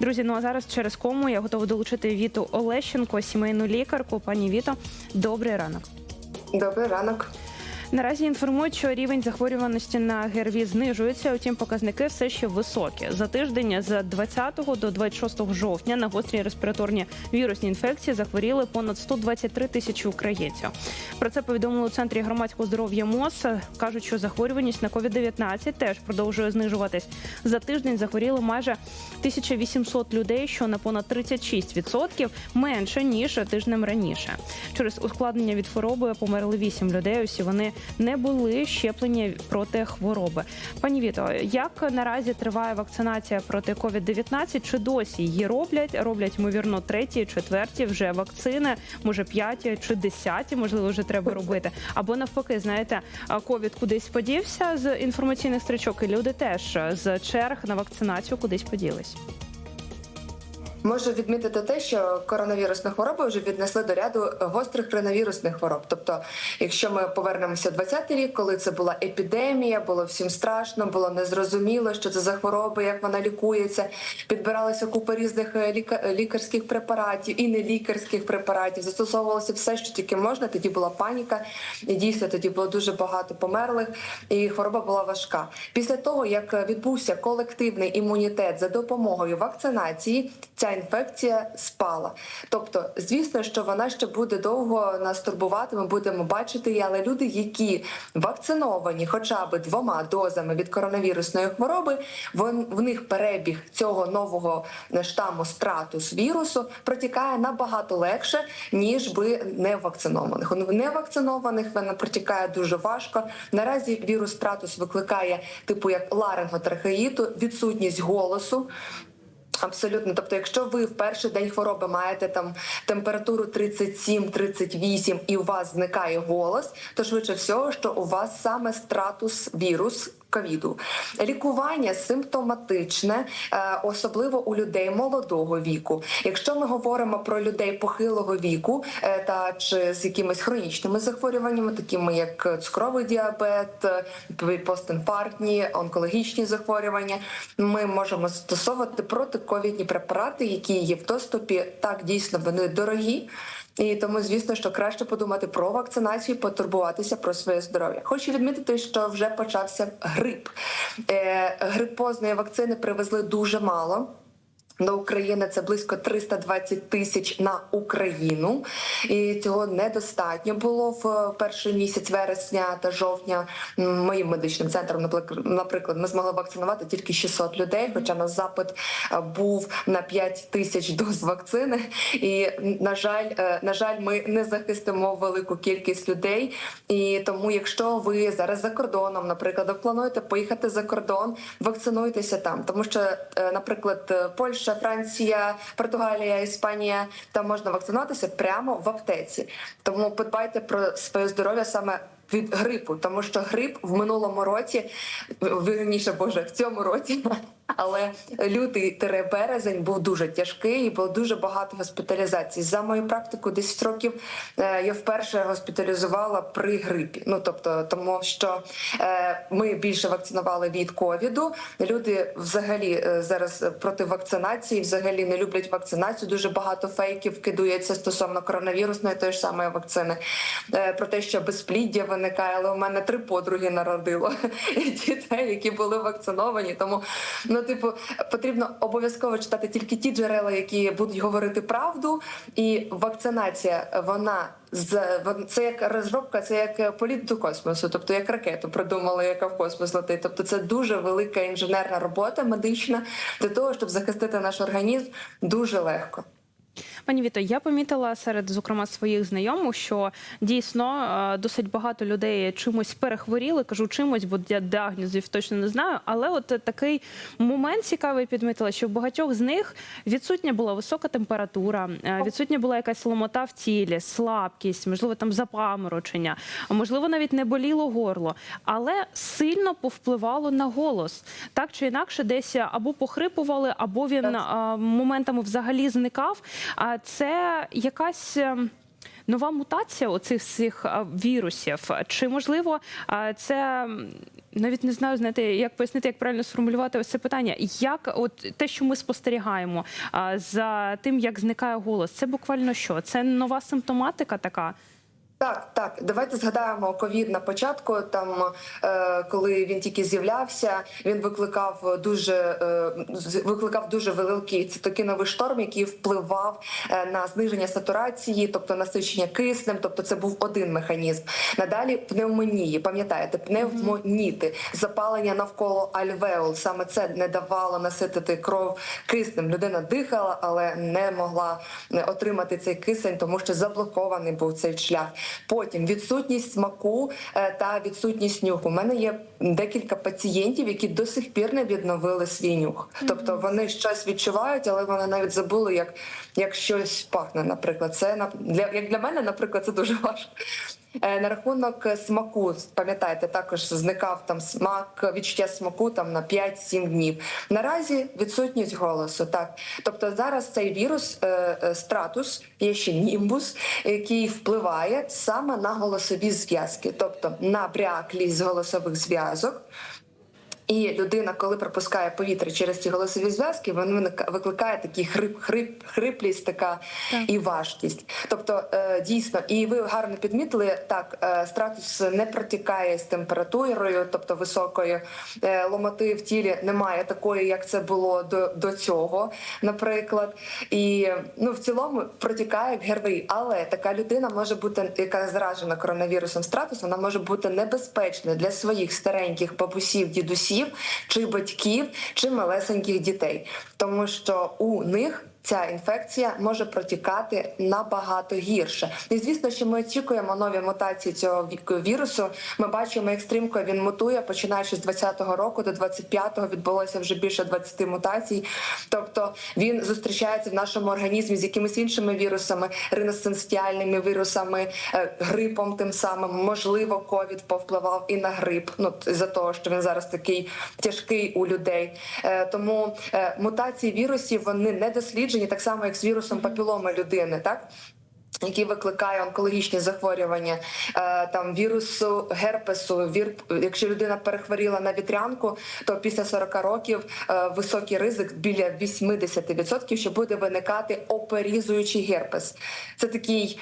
Друзі, ну а зараз через кому я готова долучити Віту Олещенко, сімейну лікарку. Пані Віто, добрий ранок. Добрий ранок. Наразі інформують, що рівень захворюваності на ГРВІ знижується, утім показники все ще високі. За тиждень з 20 до 26 жовтня на гострі респіраторні вірусні інфекції захворіли понад 123 тисячі українців. Про це повідомили у центрі громадського здоров'я МОЗ. кажуть, що захворюваність на COVID-19 теж продовжує знижуватись. За тиждень захворіли майже 1800 людей, що на понад 36% менше ніж тижнем раніше. Через ускладнення від хвороби померли 8 людей. Усі вони не були щеплені проти хвороби. Пані Віто, як наразі триває вакцинація проти COVID-19? Чи досі її роблять? Роблять ймовірно треті, четверті вже вакцини, може п'яті чи десяті, можливо, вже треба робити. Або навпаки, знаєте, ковід кудись подівся з інформаційних стрічок, і люди теж з черг на вакцинацію кудись поділись. Можу відмітити те, що коронавірусну хворобу вже віднесли до ряду гострих коронавірусних хвороб. Тобто, якщо ми повернемося в 20-й рік, коли це була епідемія, було всім страшно, було незрозуміло, що це за хвороба, як вона лікується. Підбиралася купа різних е, ліка- лікарських препаратів і не лікарських препаратів. Застосовувалося все, що тільки можна. Тоді була паніка, і дійсно тоді було дуже багато померлих, і хвороба була важка. Після того, як відбувся колективний імунітет за допомогою вакцинації, ця інфекція спала. Тобто, звісно, що вона ще буде довго нас турбувати. Ми будемо бачити її, але люди, які вакциновані хоча б двома дозами від коронавірусної хвороби, в них перебіг цього нового штаму стратус вірусу протікає набагато легше, ніж би не вакцинованих. У невакцинованих вона протікає дуже важко. Наразі вірус стратус викликає типу як ларинготрахеїту, відсутність голосу. Абсолютно, тобто, якщо ви в перший день хвороби маєте там температуру 37-38 і у вас зникає голос, то швидше всього, що у вас саме стратус вірус. Ковіду лікування симптоматичне, е, особливо у людей молодого віку. Якщо ми говоримо про людей похилого віку е, та чи з якимись хронічними захворюваннями, такими як цукровий діабет, е, постінфарктні, онкологічні захворювання, ми можемо застосовувати протиковідні препарати, які є в доступі. Так дійсно вони дорогі. І тому, звісно, що краще подумати про вакцинацію, потурбуватися про своє здоров'я. Хочу відмітити, що вже почався грип. Е, грипозної вакцини привезли дуже мало. До України це близько 320 тисяч на Україну, і цього недостатньо було в перший місяць вересня та жовтня. Моїм медичним центром, наприклад, ми змогли вакцинувати тільки 600 людей, хоча на запит е, був на 5 тисяч доз вакцини. І на жаль, е, на жаль, ми не захистимо велику кількість людей. І тому, якщо ви зараз за кордоном, наприклад, плануєте поїхати за кордон, вакцинуйтеся там, тому що, е, наприклад, е, Польща, Франція, Португалія, Іспанія там можна вакцинуватися прямо в аптеці. Тому подбайте про своє здоров'я саме. Від грипу, тому що грип в минулому році, вірніше боже, в цьому році, але лютий березень був дуже тяжкий, і було дуже багато госпіталізацій. За мою практику, 10 років е, я вперше госпіталізувала при грипі. Ну тобто, тому що е, ми більше вакцинували від ковіду. Люди взагалі е, зараз проти вакцинації, взагалі не люблять вакцинацію. Дуже багато фейків кидується стосовно коронавірусної тої ж самої вакцини. Про те, що безпліддя виникає, але у мене три подруги народило дітей, які були вакциновані. Тому ну, типу, потрібно обов'язково читати тільки ті джерела, які будуть говорити правду, і вакцинація вона з це як розробка, це як політ до космосу, тобто як ракету придумали, яка в космос летить. Тобто це дуже велика інженерна робота медична для того, щоб захистити наш організм дуже легко. Пані Віто, я помітила серед зокрема своїх знайомих, що дійсно е, досить багато людей чимось перехворіли. Кажу чимось, бо я діагнозів точно не знаю. Але от такий момент цікавий підмітила, що в багатьох з них відсутня була висока температура, е, відсутня була якась ломота в тілі, слабкість, можливо, там запаморочення, а можливо, навіть не боліло горло, але сильно повпливало на голос. Так чи інакше, десь або похрипували, або він моментами взагалі зникав. А це якась. ем, Нова мутація оцих всіх вірусів, чи можливо це навіть не знаю, знаєте, як пояснити, як правильно сформулювати ось це питання. Як от те, що ми спостерігаємо за тим, як зникає голос, це буквально що? Це нова симптоматика така. Так, так, давайте згадаємо ковід на початку. Там е, коли він тільки з'являвся, він викликав дуже е, викликав дуже великий цитокіновий шторм, який впливав е, на зниження сатурації, тобто насичення киснем. Тобто, це був один механізм. Надалі пневмонії, пам'ятаєте, пневмоніти, запалення навколо альвеол. Саме це не давало наситити кров киснем. Людина дихала, але не могла е, отримати цей кисень, тому що заблокований був цей шлях. Потім відсутність смаку е, та відсутність нюху. У мене є декілька пацієнтів, які до сих пір не відновили свій нюх. Тобто вони щось відчувають, але вони навіть забули, як, як щось пахне. Наприклад, це для як для мене, наприклад, це дуже важко. Е, На рахунок смаку, пам'ятаєте, також зникав там смак, відчуття смаку там на 5-7 днів. Наразі відсутність голосу. Так, тобто зараз цей вірус е, е, стратус, є ще німбус, який впливає саме на голосові зв'язки, тобто на бряклість голосових зв'язок. І людина, коли пропускає повітря через ці голосові зв'язки, він викликає такий хрип, хрип, хриплість, така і важкість. Тобто, е, дійсно, і ви гарно підмітили, так е, стратус не протікає з температурою, тобто високою е, ломоти в тілі немає такої, як це було до, до цього, наприклад. І ну в цілому протікає ГРВІ. Але така людина може бути, яка заражена коронавірусом стратус, вона може бути небезпечною для своїх стареньких бабусів, дідусів, чи батьків, чи малесеньких дітей, тому що у них. Ця інфекція може протікати набагато гірше, і звісно, що ми очікуємо нові мутації цього ві- вірусу. Ми бачимо, як стрімко він мутує, починаючи з 20-го року до 25-го відбулося вже більше 20 мутацій. Тобто він зустрічається в нашому організмі з якимись іншими вірусами, риносенстіальними вірусами, е, грипом. Тим самим можливо, ковід повпливав і на грип. Ну за того, що він зараз такий тяжкий у людей. Е, Тому е, мутації вірусів вони не досліджені, так само як з вірусом папіломи людини, так. Який викликає онкологічні захворювання, е, там вірусу герпесу. Вір, якщо людина перехворіла на вітрянку, то після 40 років е, високий ризик біля 80%, що буде виникати оперізуючий герпес. Це такий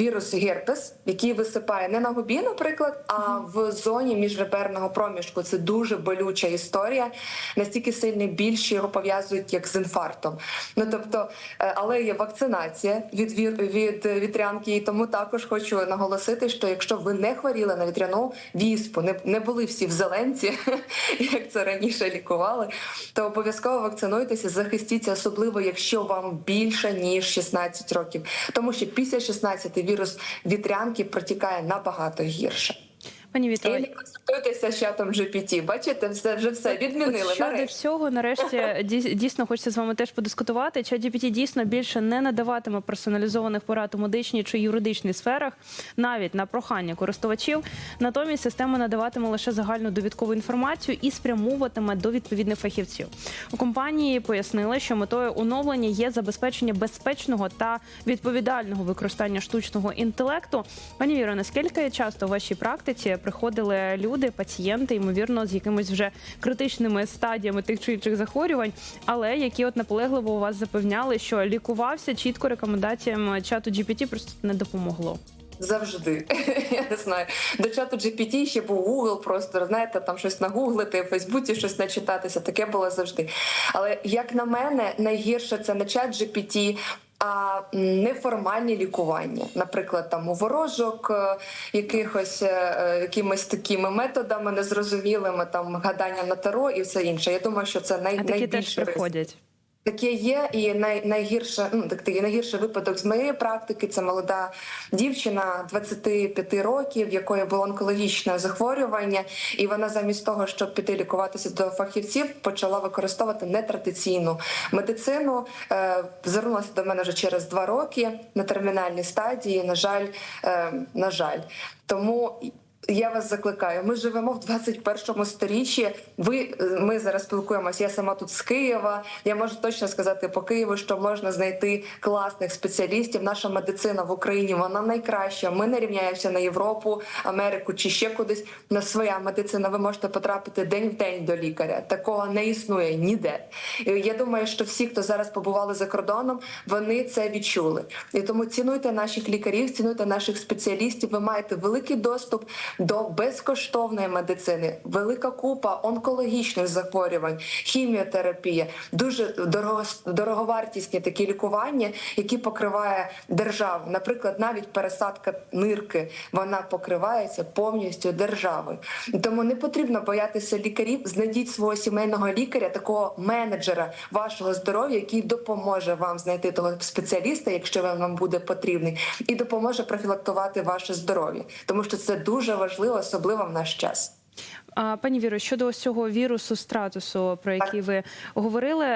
вірус герпес, який висипає не на губі, наприклад, а в зоні міжреберного проміжку. Це дуже болюча історія. Настільки сильний біль, що його пов'язують як з інфарктом. Ну тобто, е, але є вакцинація від вір від вітрянки, і тому також хочу наголосити, що якщо ви не хворіли на вітряну віспу, не, не були всі в зеленці, як це раніше лікували, то обов'язково вакцинуйтеся, захистіться, особливо якщо вам більше ніж 16 років, тому що після 16 вірус вітрянки протікає набагато гірше. Пані І Віто, не консультуйтеся з чатом GPT. Бачите, все вже все відмінили. От щодо всього, нарешті дій- дійсно хочеться з вами теж подискутувати. ChatGPT дійсно більше не надаватиме персоналізованих порад у медичній чи юридичній сферах, навіть на прохання користувачів. Натомість система надаватиме лише загальну довідкову інформацію і спрямовуватиме до відповідних фахівців. У компанії пояснили, що метою оновлення є забезпечення безпечного та відповідального використання штучного інтелекту. Пані Віро, наскільки часто в вашій практиці приходили люди, пацієнти, ймовірно, з якимись вже критичними стадіями тих чи інших захворювань, але які от наполегливо у вас запевняли, що лікувався чітко рекомендаціям чату GPT просто не допомогло. Завжди. Я не знаю. До чату GPT ще був Google, просто знаєте, там щось нагуглити, в Фейсбуці щось начитатися. Таке було завжди. Але як на мене, найгірше це не чат GPT, а неформальні лікування, наприклад, там у ворожок, е, якихось е, е, якимись такими методами незрозумілими, там гадання на таро і все інше. Я думаю, що це най, А такі найбільше теж приходять. Таке є, і най, найгірше, ну так такий найгірший випадок з моєї практики. Це молода дівчина 25 років, в якої було онкологічне захворювання, і вона замість того, щоб піти лікуватися до фахівців, почала використовувати нетрадиційну медицину. Е, звернулася до мене вже через два роки на термінальній стадії. На жаль, е, на жаль, тому. Я вас закликаю. Ми живемо в 21 сторіччі. Ви ми зараз спілкуємося. Я сама тут з Києва. Я можу точно сказати по Києву, що можна знайти класних спеціалістів. Наша медицина в Україні вона найкраща. Ми не рівняємося на Європу, Америку чи ще кудись. На своя медицина. Ви можете потрапити день в день до лікаря. Такого не існує ніде. І Я думаю, що всі, хто зараз побували за кордоном, вони це відчули. І тому цінуйте наших лікарів, цінуйте наших спеціалістів. Ви маєте великий доступ до безкоштовної медицини, велика купа онкологічних захворювань, хіміотерапія, дуже дорого, дороговартісні такі лікування, які покриває держава. Наприклад, навіть пересадка нирки вона покривається повністю державою. Тому не потрібно боятися лікарів. Знайдіть свого сімейного лікаря, такого менеджера вашого здоров'я, який допоможе вам знайти того спеціаліста, якщо він вам буде потрібний, і допоможе профілактувати ваше здоров'я, тому що це дуже важливо, особливо в наш час. Пані Віро, щодо ось цього вірусу стратусу, про який ви говорили,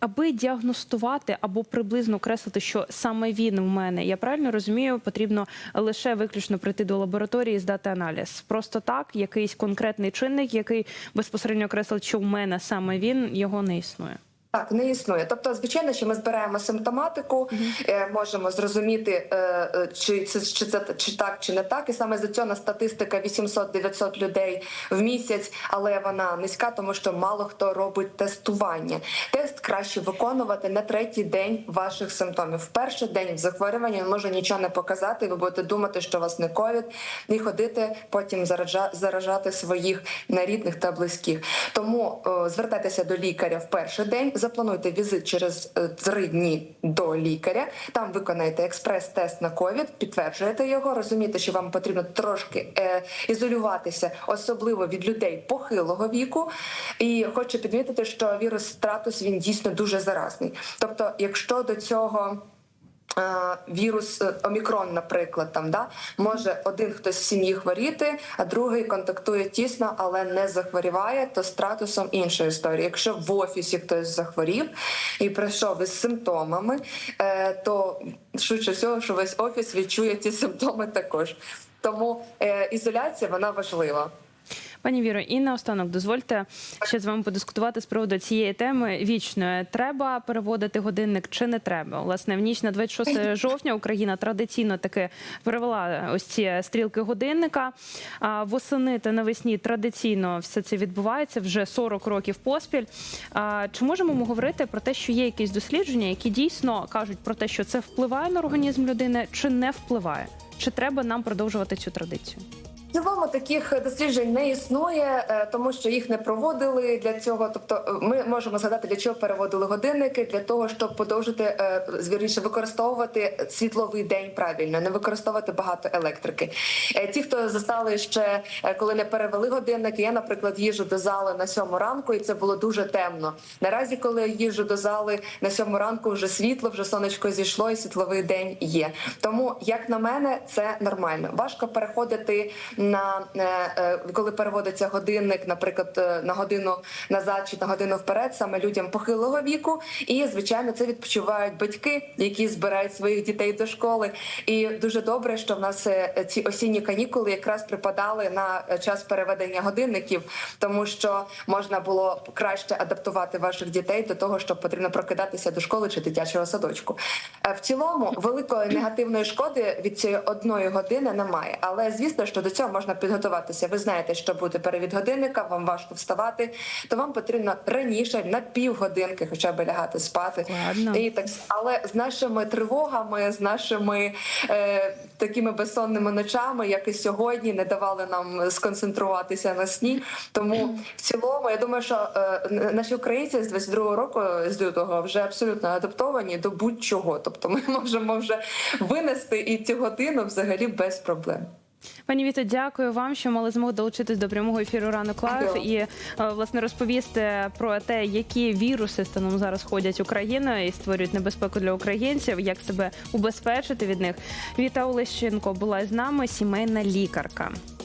аби діагностувати або приблизно окреслити, що саме він в мене, я правильно розумію, потрібно лише виключно прийти до лабораторії і здати аналіз. Просто так, якийсь конкретний чинник, який безпосередньо окреслить, що в мене саме він, його не існує. Так, не існує. Тобто, звичайно, що ми збираємо симптоматику, е, можемо зрозуміти, е, е, чи це чи це чи так, чи не так. І саме за цього статистика 800-900 людей в місяць, але вона низька, тому що мало хто робить тестування. Тест краще виконувати на третій день ваших симптомів. В перший день в захворюванні він може нічого не показати. Ви будете думати, що у вас не ковід, і ходити потім заражати своїх рідних та близьких. Тому звертайтеся до лікаря в перший день. Заплануйте візит через е, три дні до лікаря. Там виконаєте експрес-тест на ковід, підтверджуєте його. Розумієте, що вам потрібно трошки е, ізолюватися, особливо від людей похилого віку. І хочу підмітити, що вірус стратус він дійсно дуже заразний. Тобто, якщо до цього Вірус е, Омікрон, наприклад, там да може один хтось в сім'ї хворіти, а другий контактує тісно, але не захворіває, то стратусом інша історія. Якщо в офісі хтось захворів і прийшов із симптомами, е, то швидше всього, що весь офіс відчує ці симптоми також. Тому е, ізоляція вона важлива. Пані Віро, і наостанок дозвольте ще з вами подискутувати з приводу цієї теми вічної. Треба переводити годинник чи не треба? Власне, в ніч на 26 жовтня Україна традиційно таки перевела ось ці стрілки годинника. А восени та навесні традиційно все це відбувається вже 40 років поспіль. А чи можемо ми говорити про те, що є якісь дослідження, які дійсно кажуть про те, що це впливає на організм людини, чи не впливає? Чи треба нам продовжувати цю традицію? Цілому таких досліджень не існує, е, тому що їх не проводили для цього. Тобто, е, ми можемо згадати, для чого переводили годинники, для того, щоб подовжити е, звірніше використовувати світловий день правильно, не використовувати багато електрики. Е, Ті, хто застали ще е, коли не перевели годинники, я, наприклад, їжу до зали на сьому ранку, і це було дуже темно. Наразі, коли їжу до зали на сьому ранку, вже світло, вже сонечко зійшло, і світловий день є. Тому, як на мене, це нормально. Важко переходити на е, е, коли переводиться годинник, наприклад, е, на годину назад чи на годину вперед, саме людям похилого віку. І звичайно, це відпочивають батьки, які збирають своїх дітей до школи. І дуже добре, що в нас ці осінні канікули якраз припадали на час переведення годинників, тому що можна було краще адаптувати ваших дітей до того, що потрібно прокидатися до школи чи дитячого садочку. В цілому великої негативної шкоди від цієї одної години немає. Але звісно, що до цього можна підготуватися. Ви знаєте, що буде перевід годинника, вам важко вставати, то вам потрібно раніше на півгодинки, хоча б лягати спати. Ладно. І так, але з нашими тривогами, з нашими е, такими безсонними ночами, як і сьогодні, не давали нам сконцентруватися на сні. Тому в цілому я думаю, що е, наші українці з 22-го року з лютого вже абсолютно адаптовані до будь-чого. Тобто, ми можемо вже винести і цю годину взагалі без проблем. Пані Віто, дякую вам, що мали змогу долучитись до прямого ефіру ранок лайф і е, власне розповісти про те, які віруси станом зараз ходять Україною і створюють небезпеку для українців, як себе убезпечити від них. Віта Олещенко була з нами, сімейна лікарка.